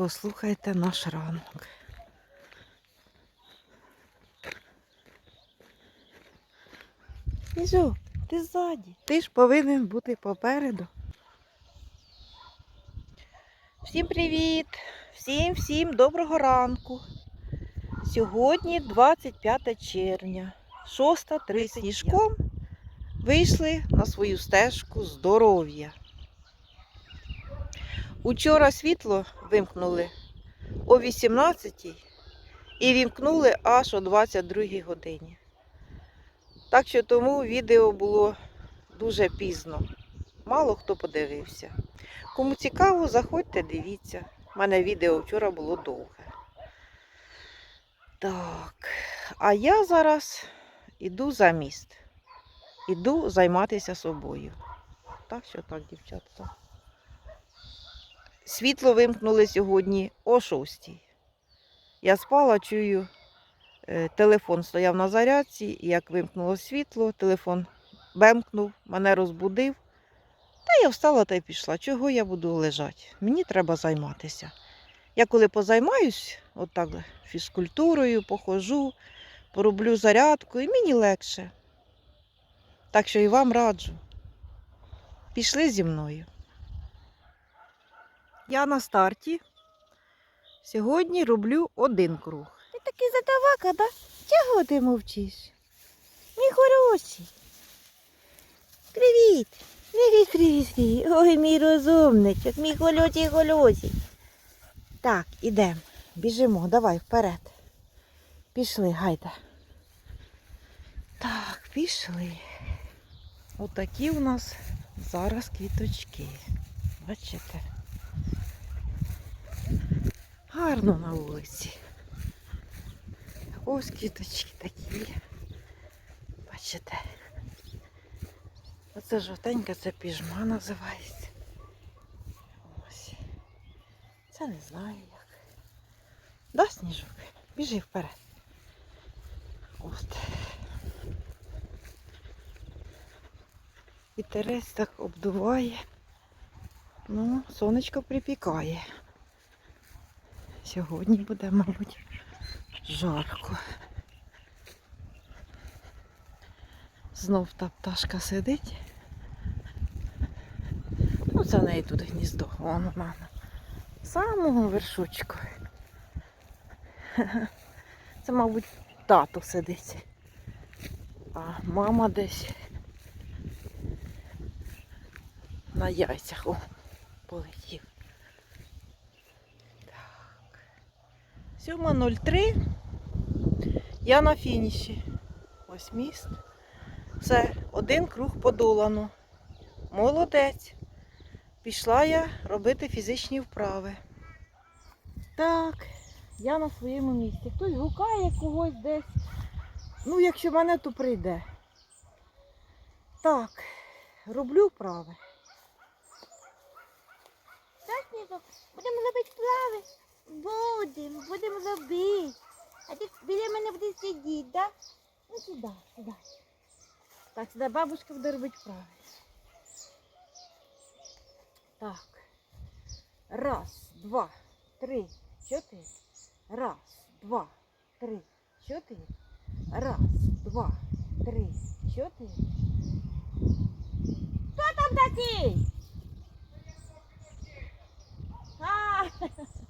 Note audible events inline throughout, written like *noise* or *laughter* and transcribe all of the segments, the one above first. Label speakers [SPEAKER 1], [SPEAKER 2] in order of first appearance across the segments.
[SPEAKER 1] послухайте наш ранок. Іжу, ти ззаді. Ти ж повинен бути попереду. Всім привіт! Всім всім доброго ранку. Сьогодні 25 червня, 6.30 сніжком вийшли на свою стежку здоров'я. Учора світло вимкнули о 18 і вімкнули аж о 22 годині. Так що тому відео було дуже пізно. Мало хто подивився. Кому цікаво, заходьте, дивіться. У мене відео вчора було довге. Так, а я зараз іду за міст. Іду займатися собою. Так що так, дівчатка. Світло вимкнули сьогодні о 6. Я спала, чую, е, телефон стояв на зарядці, як вимкнуло світло, телефон бемкнув, мене розбудив. Та я встала та й пішла. Чого я буду лежати? Мені треба займатися. Я коли позаймаюсь, отак фізкультурою, похожу, пороблю зарядку, і мені легше. Так що і вам раджу. Пішли зі мною. Я на старті. Сьогодні роблю один круг. Ти такий задавака, да? Чого ти мовчиш? Мій хороший. Привіт. Привіт, привіт, привіт. Ой, мій розумничок, мій гольотій гольотій. Так, ідемо. Біжимо, давай вперед. Пішли, гайда. Так, пішли. Отакі у нас зараз квіточки. Бачите? Гарно на вулиці. Ось квіточки такі. Бачите? Оце жовтенька, це піжма називається. Ось. Це не знаю як. Да, сніжок? Біжи вперед. От. Вітерець так обдуває. Ну, сонечко припікає. Сьогодні буде, мабуть, жарко. Знов та пташка сидить. Ну, це неї тут гніздо. Вон вона на самому вершочку. *laughs* Це, мабуть, тато сидить. А мама десь на яйцях о, полетів. 7.03. Я на фініші. Ось міст. Все, один круг подолано. Молодець. Пішла я робити фізичні вправи. Так, я на своєму місці. Хтось гукає когось десь. Ну, якщо мене, то прийде. Так, роблю вправи.
[SPEAKER 2] Так, будемо робити плави? Будемо, будемо робити. А ти біля мене будеш сидіти, да? Ну сюди, сюди.
[SPEAKER 1] Так, сюди бабушка буде робити вправи. Так. Раз, два, три, чотири. Раз, два, три, чотири. Раз, два, три, чотири.
[SPEAKER 2] Хто там такий? А, *laughs*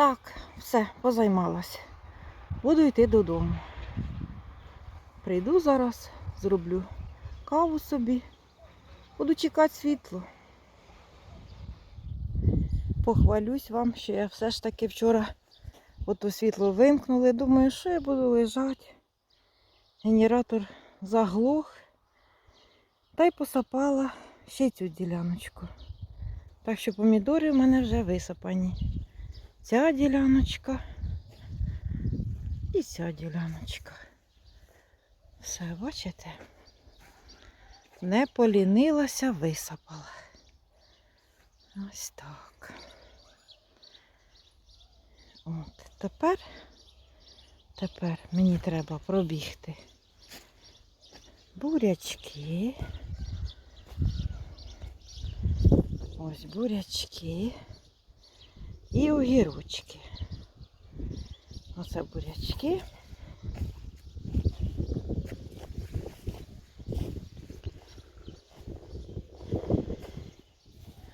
[SPEAKER 1] Так, все, позаймалася. Буду йти додому. Прийду зараз, зроблю каву собі. Буду чекати світло. Похвалюсь вам, що я все ж таки вчора ото світло вимкнули. Думаю, що я буду лежати. Генератор заглох. Та й посапала ще цю діляночку. Так що помідори в мене вже висапані. Ця діляночка і ця діляночка. Все, бачите? Не полінилася, висапала. Ось так. От, тепер, тепер мені треба пробігти бурячки. Ось бурячки і огірочки. Оце бурячки.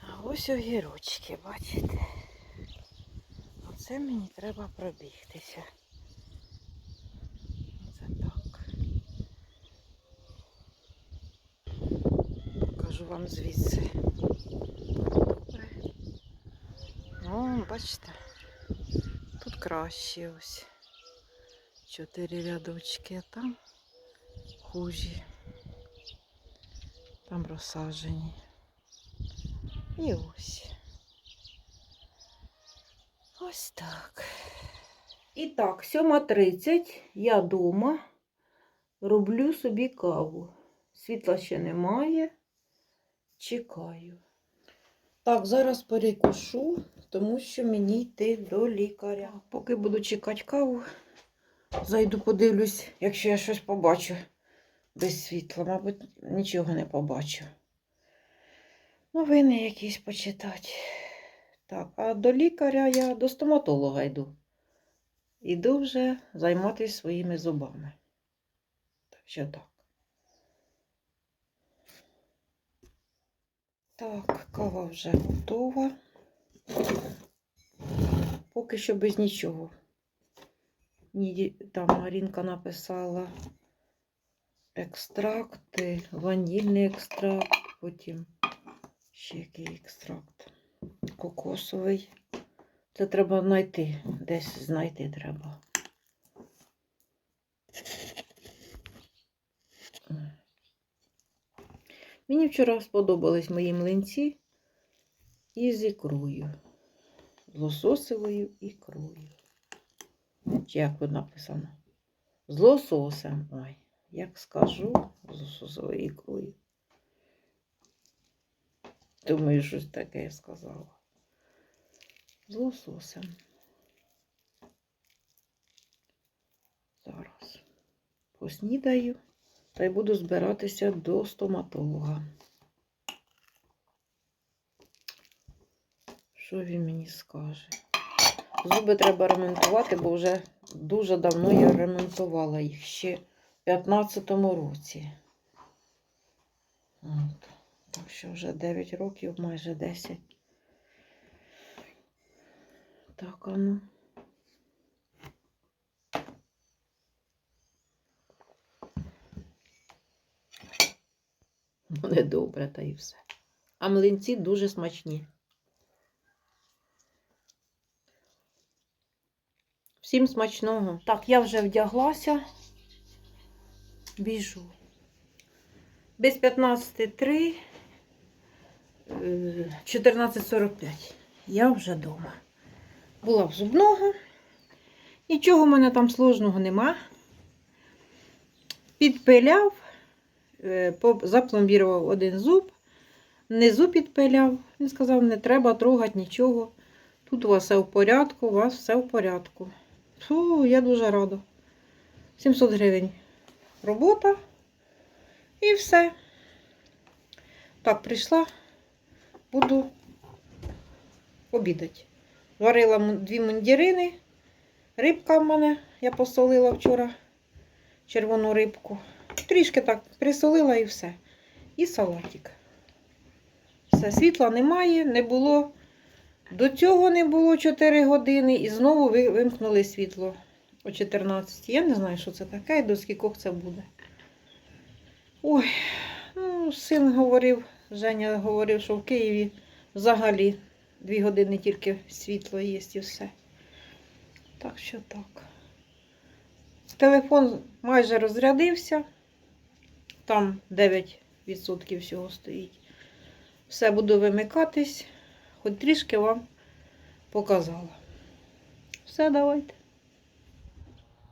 [SPEAKER 1] А ось огірочки, бачите? Оце мені треба пробігтися. Оце так. Покажу вам звідси. О, бачите, тут краще ось. Чотири рядочки, а там хужі. Там розсаджені. І ось. Ось так. І так, 7.30 я вдома роблю собі каву. Світла ще немає. Чекаю. Так, зараз перекушу, тому що мені йти до лікаря. Поки буду чекати каву, зайду подивлюсь, якщо я щось побачу без світла. Мабуть, нічого не побачу. Новини якісь почитати. Так, а до лікаря я до стоматолога йду. Іду вже займатися своїми зубами. Так що так. Так, кава вже готова. Поки що без нічого. Ні, Там Марінка написала екстракти, ванільний екстракт, потім ще який екстракт. Кокосовий. Це треба знайти. Десь знайти треба. Мені вчора сподобались мої млинці із ікрою. З лососовою ікрою. Чи як тут написано? З лососем. Ой, як скажу, з лососовою ікрою. Думаю, щось таке я сказала. З лососем. Зараз поснідаю та й буду збиратися до стоматолога. Що він мені скаже? Зуби треба ремонтувати, бо вже дуже давно я ремонтувала їх ще в 15-му році. От. Так що вже 9 років, майже 10. Так, а ну. Вони добре, та і все. А млинці дуже смачні. Всім смачного. Так, я вже вдяглася. Біжу. Без 15.3, е, 14.45. Я вже вдома. Була в зубного. Нічого в мене там сложного нема. Підпиляв, е, запломбірував один зуб, внизу підпиляв. Він сказав, не треба трогати нічого. Тут у вас все в порядку, у вас все в порядку. Фу, я дуже рада. 700 гривень робота. І все. Так, прийшла, буду обідати. Варила дві мундірини. Рибка в мене, я посолила вчора червону рибку. Трішки так присолила і все. І салатик. Все, світла немає, не було До цього не було 4 години і знову вимкнули світло о 14. Я не знаю, що це таке і до скількох це буде. Ой, ну, син говорив, Женя говорив, що в Києві взагалі 2 години тільки світло є і все. Так що так. Телефон майже розрядився. Там 9% всього стоїть. Все буду вимикатись. Хоч трішки вам показала. Все, давайте.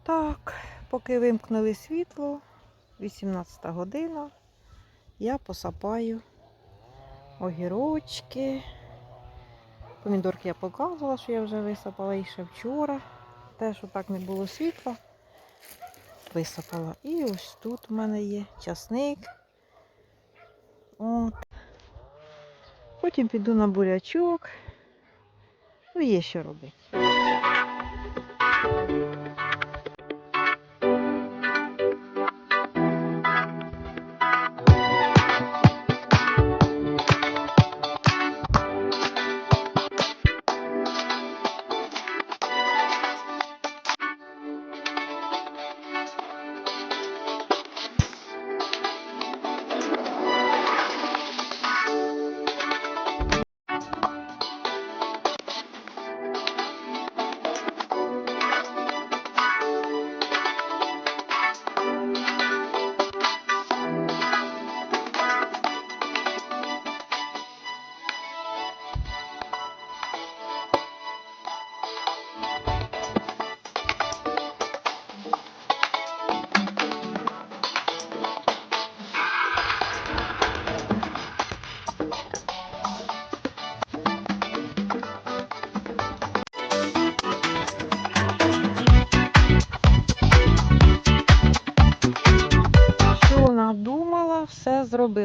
[SPEAKER 1] Так, поки вимкнули світло, 18 година, я посапаю огірочки. Помідорки я показувала, що я вже висапала і ще вчора. Те, що так не було світла, висапала. І ось тут у мене є часник. От. Потім піду на бурячок. Ну, є що робити.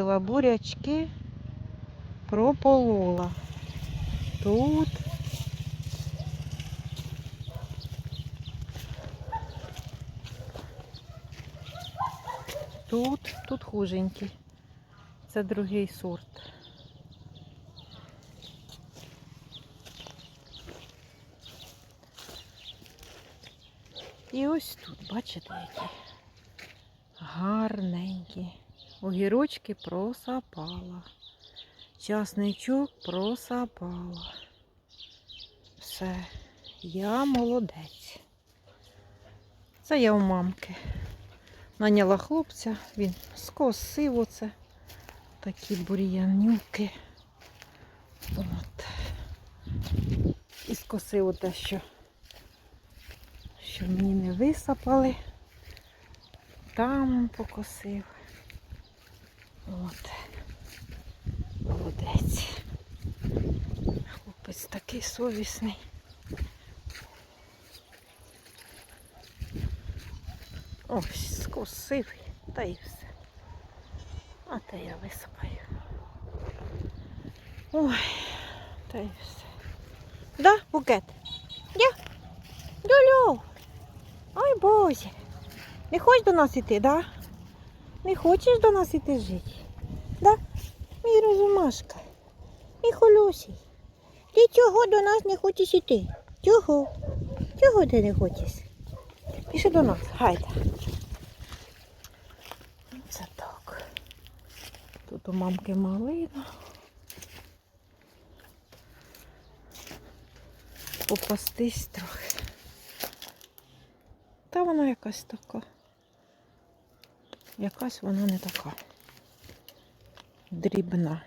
[SPEAKER 1] Все. Бурячки прополола. Тут. Тут, тут хуженький. Це другий сорт. І ось тут, бачите, які гарненькі. Огірочки просапала. Часничок просапала. Все, я молодець. Це я у мамки. Наняла хлопця, він скосив оце. Такі бур'янюки. От. І скосив те, що, що мені не висапали. Там покосив. От. Молодець. Хлопець такий совісний. Ось, скосив, та й все. А те я висипаю. Ой, та й все. Да, букет? Я? Дулю. Ой, Боже. Не хочеш до нас іти, да? Не хочеш до нас іти жити? Розумашка. Мій холосій. Ти чого до нас не хочеш іти? Чого? Чого ти не хочеш? Пішли до нас, гайда. Це так. Тут у мамки малина. Попастись трохи. Та вона якась така. Якась вона не така. Дрібна.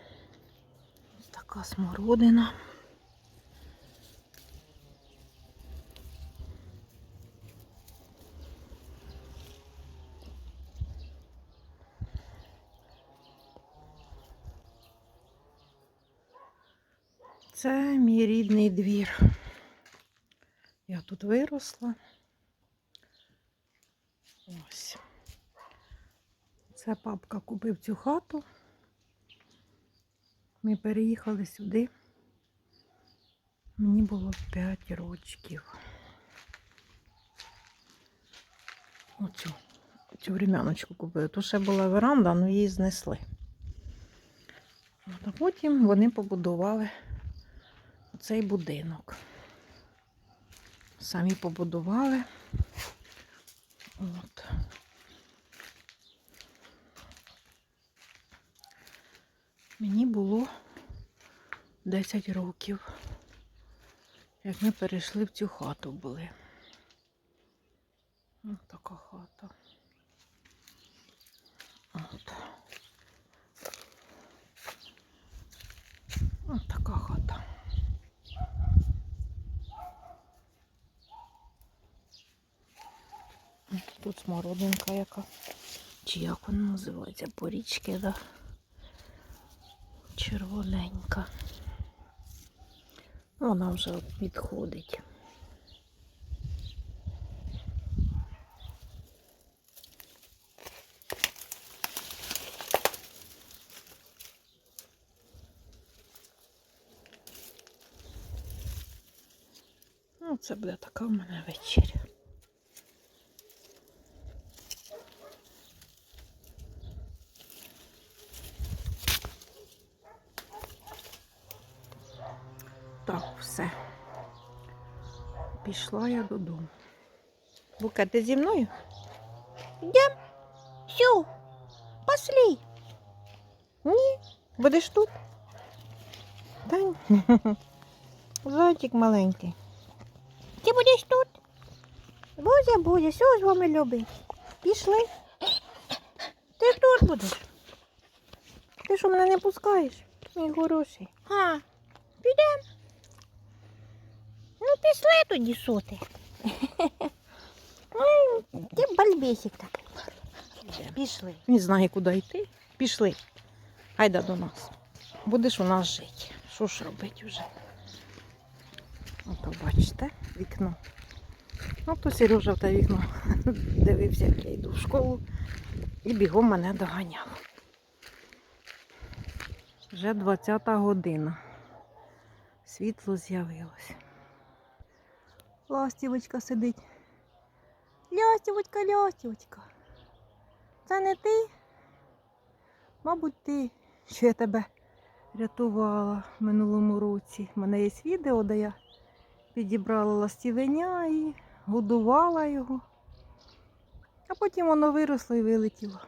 [SPEAKER 1] Така смородина. Це мій рідний двір. Я тут виросла. Ось. Це папка купив цю хату. Ми переїхали сюди. Мені було 5 рочків. Оцю, цю времяночку купили. Тут ще була веранда, але її знесли. А потім вони побудували цей будинок. Самі побудували. От. Мені було 10 років, як ми перейшли в цю хату були. Ось така хата. От. Ось така хата. Тут смородинка яка. Чи як вона називається? Порічки, да? Червоненька. Вона вже відходить. Ну, це буде така в мене вечеря. Так, все. Пішла я додому. Бука, ти зі мною?
[SPEAKER 2] Йдем. Сю. Пошли.
[SPEAKER 1] Ні. Будеш тут? Та ні. *laughs* Зайчик маленький.
[SPEAKER 2] Ти будеш тут? Бузя буде, все з вами любить.
[SPEAKER 1] Пішли.
[SPEAKER 2] Ти тут будеш.
[SPEAKER 1] Ти що мене не пускаєш? Мій хороший.
[SPEAKER 2] А, підем. Ну, пішли тоді соти. Ти бальбесик такий. Пішли.
[SPEAKER 1] Не знає, куди йти. Пішли. Айда до нас. Будеш у нас жити. Що ж робити вже? Ото бачите, вікно. Ну, то Сережа в те вікно *laughs* дивився, як я йду в школу і бігом мене доганяв. Вже 20 година. Світло з'явилось. Ластівочка сидить.
[SPEAKER 2] Лястівочка, лястівочка.
[SPEAKER 1] Це не ти? Мабуть, ти, що я тебе рятувала в минулому році. У мене є відео, де я підібрала ластівеня і годувала його. А потім воно виросло і вилетіло.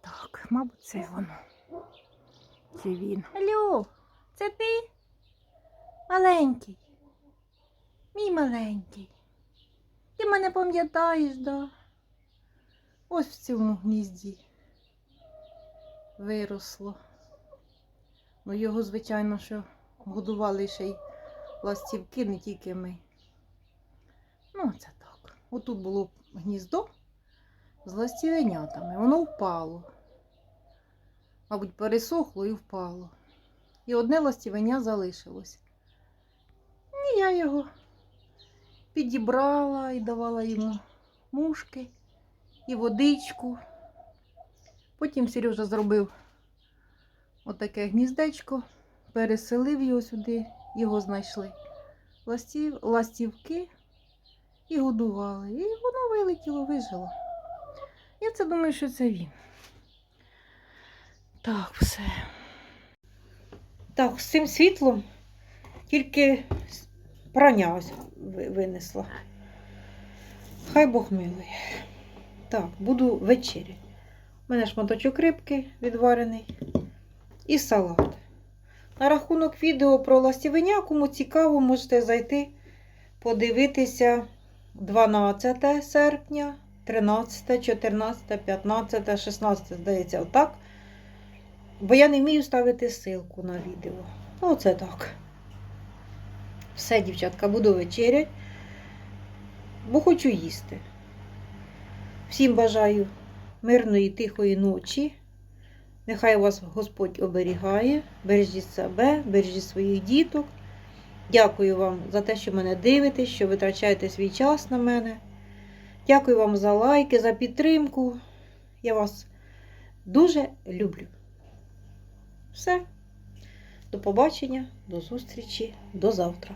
[SPEAKER 1] Так, мабуть, це воно. Чи він.
[SPEAKER 2] Алло, це ти? Маленький. Мій маленький.
[SPEAKER 1] Ти мене пам'ятаєш, да? Ось в цьому гнізді виросло. Ну, його, звичайно, що годували ще й ластівки, не тільки ми. Ну, це так. Отут було гніздо з ластівенятами. Воно впало. Мабуть, пересохло і впало. І одне ластівеня залишилось. І я його підібрала і давала йому мушки і водичку. Потім Сережа зробив отаке гніздечко, переселив його сюди, його знайшли ластів, ластівки і годували. І воно вилетіло, вижило. Я це думаю, що це він. Так, все. Так, з цим світлом тільки прання ось винесла. Хай Бог милує. Так, буду вечеряти. У мене шматочок рибки відварений і салат. На рахунок відео про ластівеня, кому цікаво, можете зайти, подивитися 12 серпня, 13, 14, 15, 16, здається, отак. Бо я не вмію ставити ссылку на відео. Ну, оце так. Все, дівчатка, буду вечерять, бо хочу їсти. Всім бажаю мирної, тихої ночі. Нехай вас Господь оберігає, бережіть себе, бережіть своїх діток. Дякую вам за те, що мене дивитесь, що витрачаєте свій час на мене. Дякую вам за лайки, за підтримку. Я вас дуже люблю. Все. До побачення, до зустрічі, до завтра.